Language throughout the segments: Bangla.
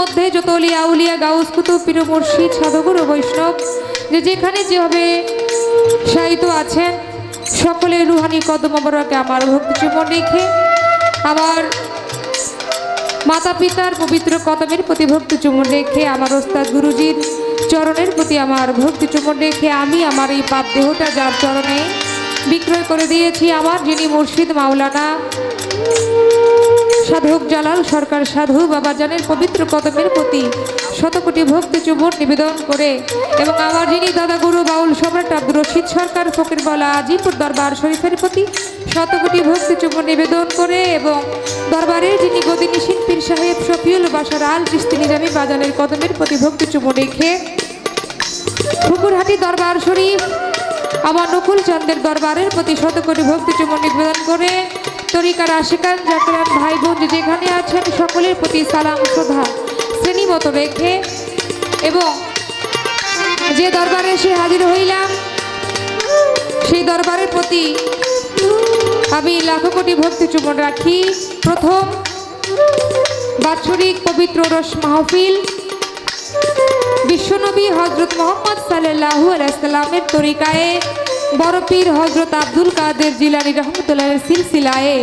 মধ্যে যত অলিয়া উলিয়া গাউস কুতুব পীর মুর্শিদ সাধুগুরু বৈষ্ণব, যে যেখানে যেভাবে সাহিত্য আছেন সকলের রুহানি কদম অবরকে আমার ভক্তি চুমন রেখে আমার মাতা পিতার পবিত্র কদমের প্রতি ভক্তি চুমন রেখে, আমার ওস্তাদ গুরুজির চরণের প্রতি আমার ভক্তি চুমন রেখে, আমি আমার এই পাপ দেহটা যার চরণে বিক্রয় করে দিয়েছি, আমার যিনি মুর্শিদ মাওলানা সাধক জালাল, সরকার সাধু বাবাজানের পবিত্র কদমের প্রতি শতকোটি ভক্তি চুমন নিবেদন করে এবং আমার যিনি দাদা গুরু বাউল সম্রাট আব্দুর রশিদ সরকার, ফকির বলা আজিপুর দরবার শরীফের প্রতি শতকোটি ভক্তি চুমন নিবেদন করে এবং দরবারের যিনি গদিনী শিল্পীর সাহেব শফিউল বাসার আল চিস্তি নিজামী বাজানের কদমের প্রতি ভক্তি চুমন রেখে পুকুরহাটি দরবার শরীফ, আমার নকুল চন্দ্রের দরবারের প্রতি শতকোটি ভক্তি চুমন নিবেদন করে তরিকার আশিকান জাকরান ভাই বোন যেখানে আছেন, সকলের প্রতি সালাম, শ্রদ্ধা শ্রেণি মতো রেখে এবং যে দরবারে এসে হাজির হইলাম, সেই দরবারের প্রতি আমি লাখো কোটি ভক্তি চুমন রাখি। প্রথম বাৎসরিক পবিত্র রস মাহফিল বিশ্বনবী হজরত মোহাম্মদ সাল্লাহু আলাইসাল্লামের তরিকায়ে বড় পীর হজরত আব্দুল কাদের জিলানি রহমতুল্লাহের সিলসিলায়ে,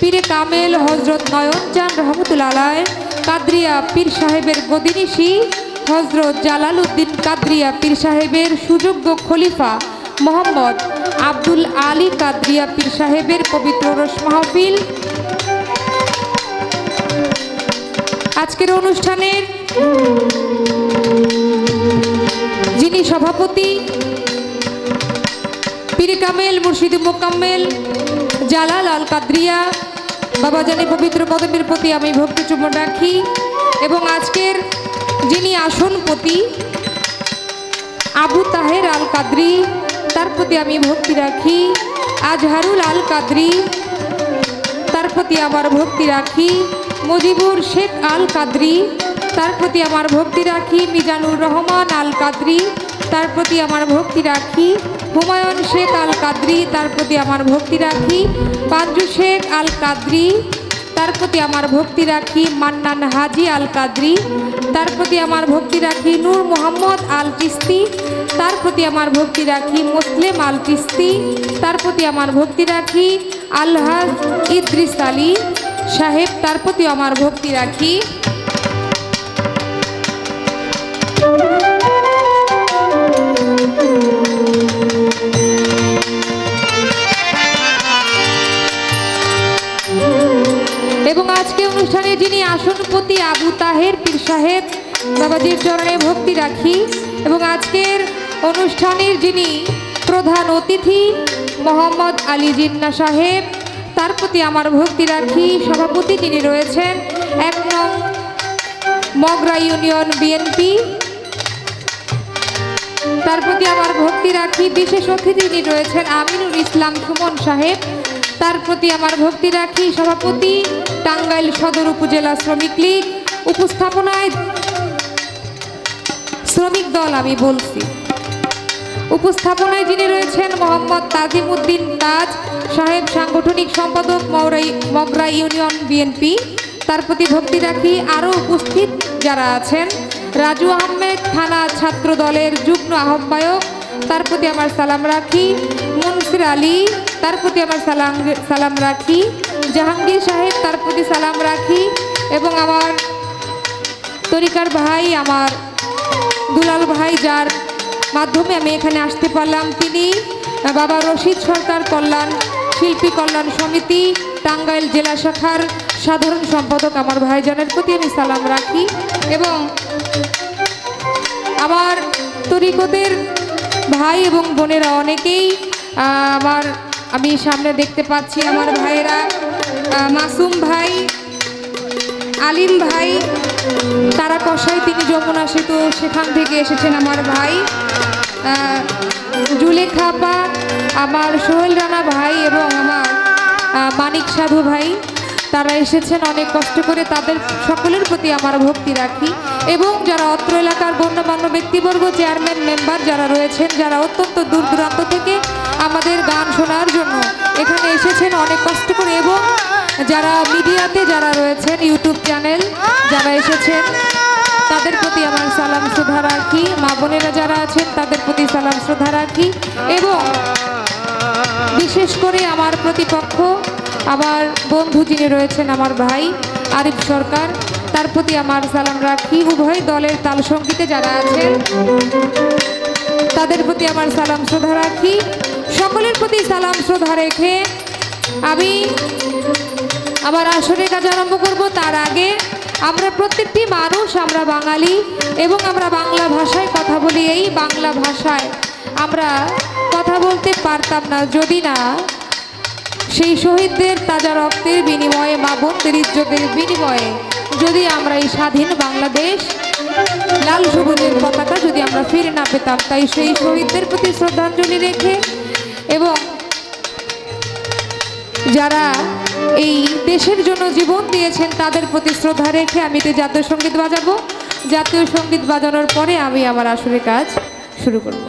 পীরে কামেল হজরত নয়নজান রহমতুল্লাহ কাদরিয়া পীর সাহেবের গদিনিশি হজরত জালাল উদ্দিন কাদরিয়া পীর সাহেবের সুযোগ্য খলিফা মোহাম্মদ আব্দুল আলী কাদরিয়া পীর সাহেবের পবিত্র রস মাহফিল। আজকের অনুষ্ঠানের যিনি সভাপতি পীর কামেল, মুর্শিদ মোকাম্মেল জালাল আল কাদরিয়া, বাবা জানি পবিত্র কদমের প্রতি আমি ভক্তি চুম্বন রাখি এবং আজকের যিনি আসনপতি আবু তাহের আল কাদরি, তার প্রতি আমি ভক্তি রাখি, আজহারুল আল কাদরি, তার প্রতি আমার ভক্তি রাখি, মজিবুর শেখ আল কাদরি, তার প্রতি আমার ভক্তি রাখি, মিজানুর রহমান আল কাদরি, তার প্রতি আমার ভক্তি রাখি হুমায়ুন শেখ আল কাদ্রি তার প্রতি আমার ভক্তি রাখি। পাঞ্জু শেখ আল কাদরি তার প্রতি আমার ভক্তি রাখি। মান্নান হাজি আল কাদ্রি তার প্রতি আমার ভক্তি রাখি। নূর মোহাম্মদ আল চিস্তি তার প্রতি আমার ভক্তি রাখি। মুসলিম আল কিস্তি তার প্রতি আমার ভক্তি রাখি। আলহাজ ইদ্রিস আলী সাহেব, তার প্রতি আমার ভক্তি রাখি। যিনি আসনপতি আবু তাহের পীর সাহেব, বাবাজির চরণে ভক্তি রাখি এবং আজকের অনুষ্ঠানের যিনি প্রধান অতিথি, মোহাম্মদ আলী জিন্না সাহেব, তার প্রতি আমার ভক্তি রাখি। সভাপতি যিনি রয়েছেন, এক নং মগরা ইউনিয়ন বিএনপি। তার প্রতি আমার ভক্তি রাখি। বিশেষ অতিথি যিনি রয়েছেন, আমিনুল ইসলাম সুমন সাহেব, তার প্রতি আমার ভক্তি রাখি। সভাপতি টাঙ্গাইল সদর উপজেলা শ্রমিক লীগ উপস্থাপনায় শ্রমিক দল, আমি বলছি। উপস্থাপনায় যিনি রয়েছেন মোহাম্মদ তাজিম উদ্দিন তাজ সাহেব, সাংগঠনিক সম্পাদক মৌরাই, মগরা ইউনিয়ন বিএনপি। তার প্রতি ভক্তি রাখি আরও উপস্থিত যারা আছেন। রাজু আহমেদ থানা ছাত্র দলের যুগ্ম আহ্বায়ক, তার প্রতি আমার সালাম রাখি। মুনসির আলী, তার প্রতি আমার সালাম সালাম রাখি। জাহাঙ্গীর সাহেব, তার প্রতি সালাম রাখি এবং আমার তরিকার ভাই, আমার দুলাল ভাই, যার মাধ্যমে আমি এখানে আসতে পারলাম। তিনি বাবা রশিদ সরকার কল্যাণ শিল্পী কল্যাণ সমিতি, টাঙ্গাইল জেলা শাখার সাধারণ সম্পাদক আমার ভাইজানের প্রতি আমি সালাম রাখি এবং আমার তরিকতের ভাই এবং বোনেরা অনেকেই আমার, আমি সামনে দেখতে পাচ্ছি আমার ভাইয়েরা। মাসুম ভাই আলিম ভাই তারা কষাই তিনি যমুনা সেতু সেখান থেকে এসেছেন আমার ভাই। আহ, জুলেখা আমার সোহেল রানা ভাই এবং আমার মানিক সাধু ভাই তারা এসেছেন অনেক কষ্ট করে তাদের সকলের প্রতি আমার ভক্তি রাখি এবং যারা অত্র এলাকার গণ্যমান্য ব্যক্তিবর্গ চেয়ারম্যান মেম্বার যারা রয়েছেন যারা অত্যন্ত দূর দূরান্ত থেকে আমাদের গান শোনার জন্য এখানে এসেছেন অনেক কষ্ট করে এবং যারা মিডিয়াতে যারা রয়েছেন, ইউটিউব চ্যানেল যারা এসেছেন, তাদের প্রতি আমার সালাম, শ্রদ্ধা রাখি। মা বোনেরা যারা আছেন, তাদের প্রতি সালাম, শ্রদ্ধা রাখি। এবং বিশেষ করে আমার প্রতিপক্ষ, আমার বন্ধু যিনি রয়েছেন, আমার ভাই আরিফ সরকার, তার প্রতি আমার সালাম রাখি। উভয় দলের তাল সঙ্গীতে যারা আছেন, তাদের প্রতি আমার সালাম, শ্রদ্ধা রাখি। সকলের প্রতি সালাম, শ্রদ্ধা রেখে আমি আমার আসরে কাজ আরম্ভ করব। তার আগে আমরা প্রত্যেকটি মানুষ, আমরা বাঙালি এবং আমরা বাংলা ভাষায় কথা বলি। এই বাংলা ভাষায় আমরা কথা বলতে পারতাম না। যদি না, সেই শহীদদের তাজা রক্তের বিনিময়ে, মা বোনদের ইজ্জতের বিনিময়ে যদি আমরা এই স্বাধীন বাংলাদেশ, লাল সবুজের পতাকা যদি আমরা ফিরে না পেতাম, তাই সেই শহীদদের প্রতি শ্রদ্ধাঞ্জলি রেখে এবং যারা এই দেশের জন্য জীবন দিয়েছেন, তাদের প্রতি শ্রদ্ধা রেখে আমি তো জাতীয় সংগীত বাজাবো। জাতীয় সংগীত বাজানোর পরে আমি আমার আসলে কাজ শুরু করব।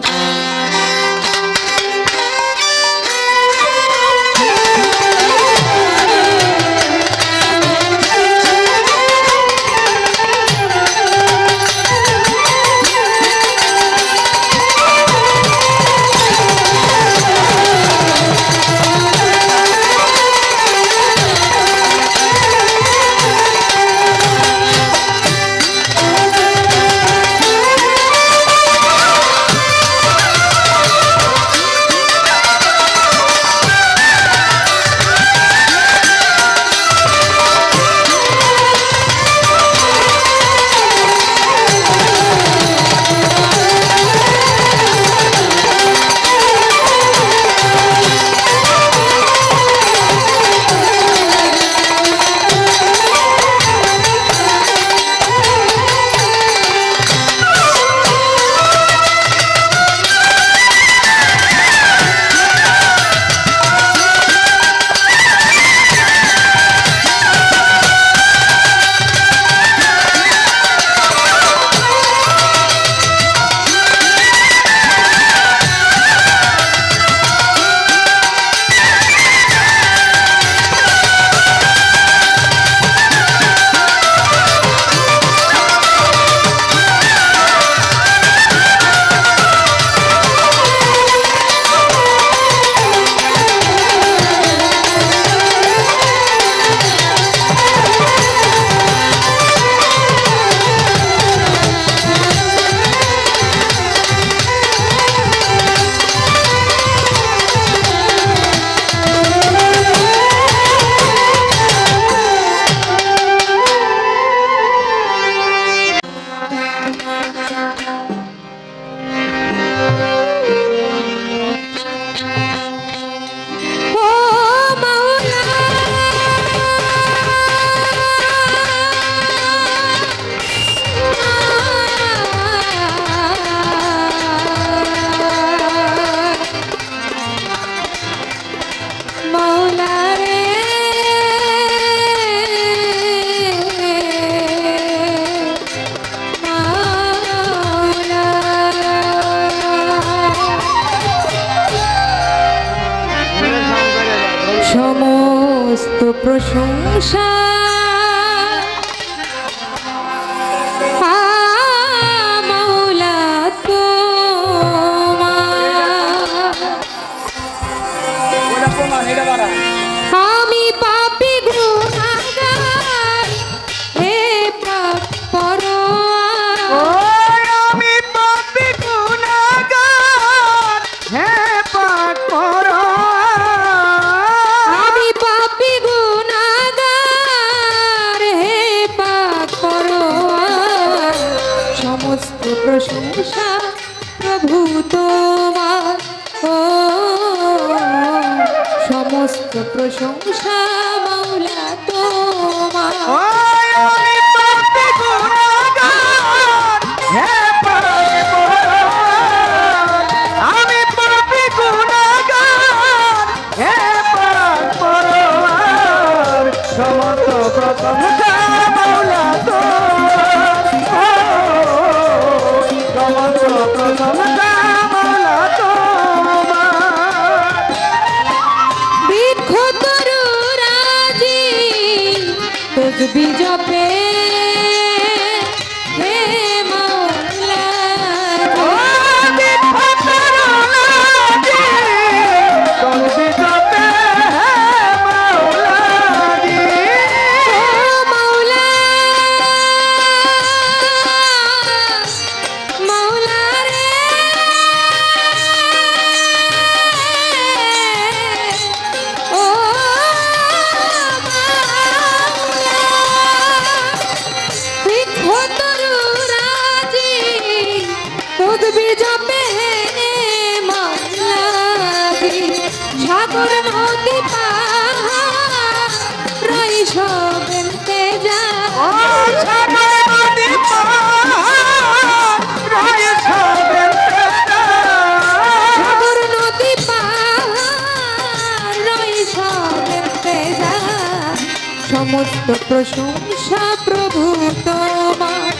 প্রশংসা প্রভু তোমার।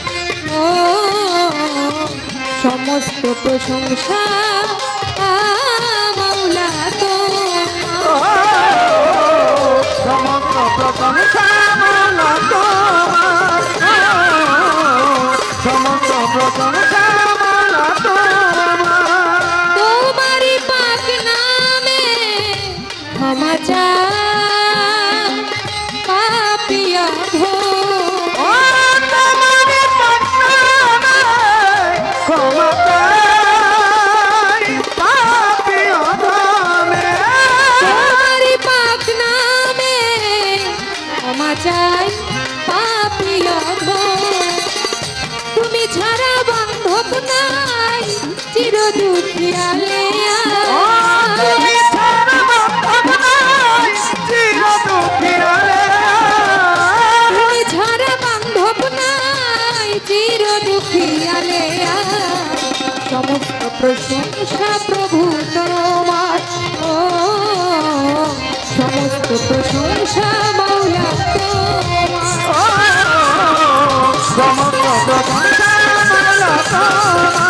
ও, সমস্ত প্রশংসা মাওলা তোমার। সমস্ত প্রশংসা মাওলা তোমার সমস্ত প্রশংসা মাওলা তোমার তোমারি পাক নামে ক্ষমা চাই। সমস্ত প্রশংসা প্রভু তোমার ও সমস্ত প্রশংসা মাওলা তোমার সমস্ত প্রশংসা মাওলা তোমার।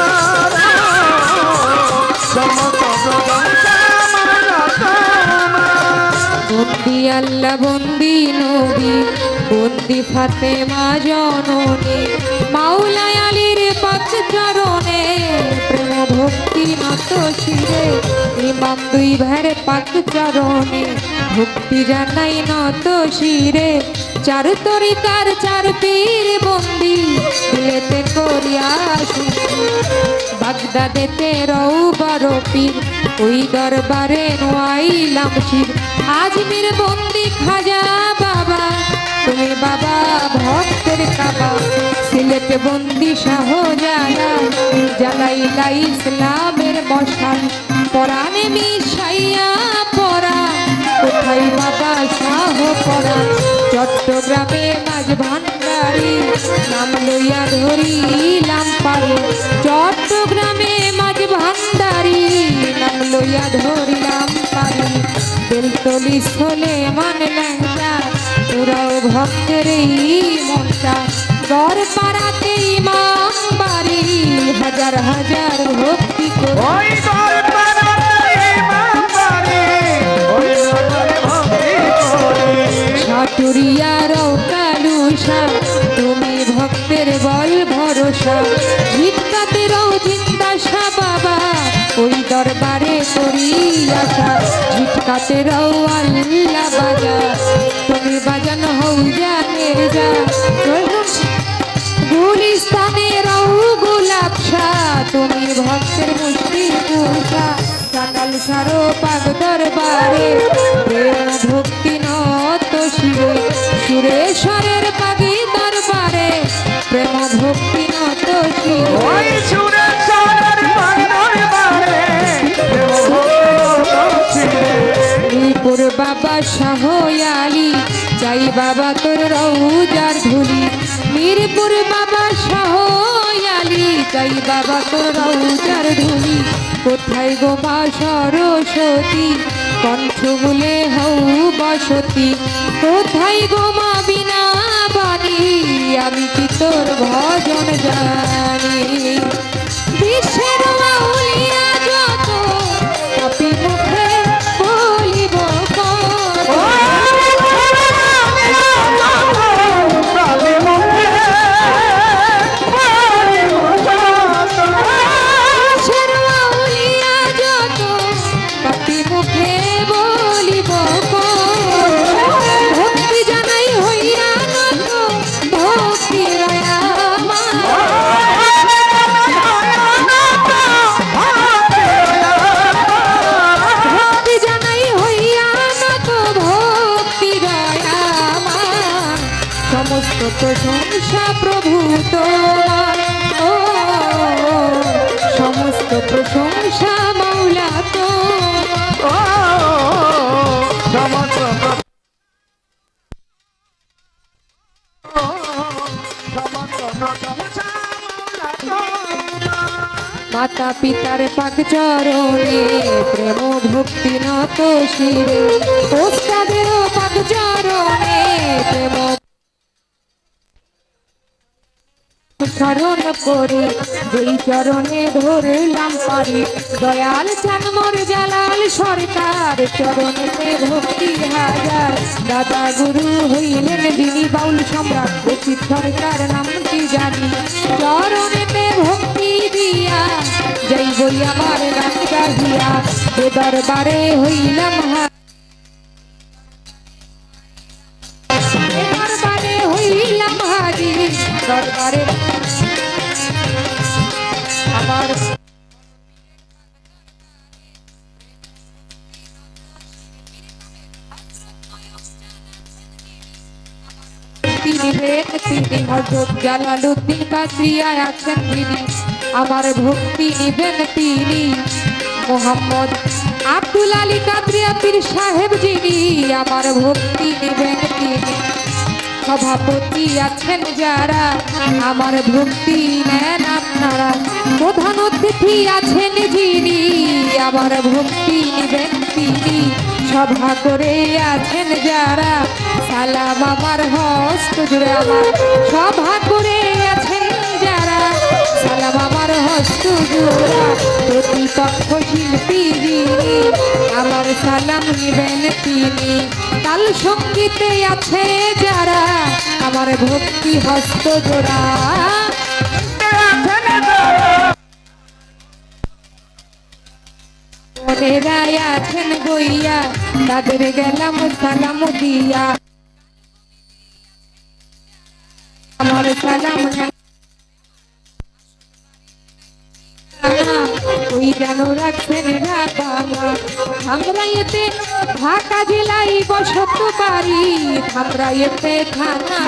বন্দি আল্লাহ, বন্দি নবী, বন্দি ফাতেমা জননী, মাওলায় আলীর পাক চরণে প্রেম ভক্তি নত শিরে, ইমাম দুই ভাইয়ের পাক চরণে ভক্তি জানাই নত শিরে, চার তরিকার চার পীর বন্দি, দিলেতে করিয়া বাগদাদেতে রৌ বারো পীর ওই দরবারে নোয়াইলাম শির আজমির বন্দি খাজা বাবা। তুমি বাবা ভক্তের কাবা। সিলেট বন্দি শাহ জালা জ্বালাইলা ইসলামের মশাল। পরাণে মিশাইয়া পরা। কোথায় বাবা শাহ পরা? চট্টগ্রামে মাঝ ভান্ডারি। নাম লইয়া ধরিলাম পারে। চট্টগ্রামে মাঝ ভান্ডারি নাম লইয়া ধরিলাম পারে। বেলতলি সোলে মান ল্যাংটা পুরাও ভক্তের মনটা। গড় পাড়াতে ইমাম বাড়ি হাজার হাজার ভক্তি করে। সাটুরিয়ারও কালুসা তুমি ভক্তের বল ভরসা। জিন্দাসা বাবা, ওই দরবারে করি আশা ভিক্ষাতেরও আল্লাহ বাজা। তুমি বাজানো হও জানের যা। গুলিস্তানের গোলাপ শাহ। তুমি ভক্তের মুষ্টি পুষা। কানাল সারো পাগ দরবারে। প্রেম ভক্তি নত শিরে। সুরেশ্বরের পাগি দরবারে। প্রেম ভক্তি নত শিরে। বাবা শাহয়ালি চাই বাবা তোর রৌজার ধুলি মিরপুর বাবা শাহয়ালি চাই বাবা তোর রৌজার ধুলি কোথায় গো মা সরস্বতী? কণ্ঠ বলে হৌ বসতি। কোথায় গো মা বিনা বাণী? আমি কি তোর ভজন জানি? বিশ্বের পিতার পাক চরণে প্রেম ভক্তি নত শিরে ওস্তাদের পাক চরণে প্রেম স্মরণ করে। যেই চরণে ধরলাম পারি দয়াল চানমর জালাল সরকার চরণেতে ভক্তি হাজার। দাদা গুরু হইলেন দিনী বাউল সম্রাট উচিত সরকার নামটি জানি? চরণেতে ভক্তি দিয়া জয় বই আমার গান গাহিয়া এ দরবারে হইলাম হা দরবারে হইলাম হাজি দরবারে আমার তিনি বেদ তিনি হজরত জালালুদ্দিন কাসিয়ায় আছেন তিনি আমার ভক্তি নিবেন তিনি। মোহাম্মদ আব্দুল আলী কাদরিয়া পীর সাহেব যিনি, আমার ভক্তি নিবেন তিনি। সভাপতি আছেন যারা, আমার ভক্তি নেন আপনারা। প্রধান অতিথি আছেন যিনি, আমার ভক্তি নিবেন তিনি। সভা করে আছেন যারা, সালাম আমার হস্ত জুড়ে আমার। সভা করে আমার হস্ত জোড়া প্রতিপক্ষ শিল্পী আমার সালাম নিবেন তিনি। তাল সঙ্গীতে আছে যারা, আমার ভক্তি হস্ত জোড়া। মনেরাই আছেন গইয়া, তাদের গেলাম সালাম দিয়া। আমার সালাম ওই যেন রাখছেন ঢাকা আমরা এতে ঢাকা জেলায় বসত পারি আমরা এতে থানা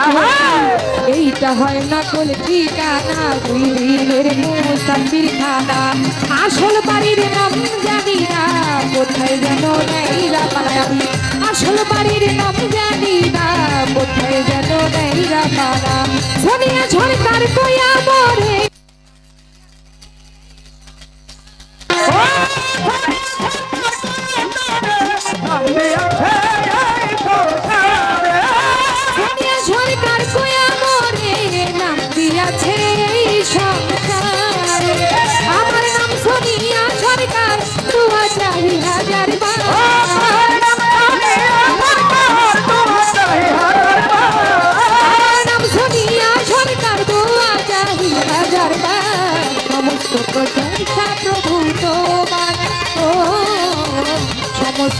এইটা হয় নকল ঠিকানা দুই মুসাফির খানা। আসল বাড়ির নাম জানি না, কোথায় যেন নেইরা পাড়ায় আসল বাড়ির নাম জানি না, কোথায় যেন নেইরা পাড়া সোনিয়া সোনিয়া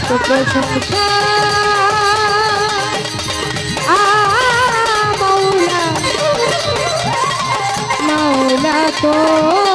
সমস্ত প্রশংসা আ মাওলা মাওলা তো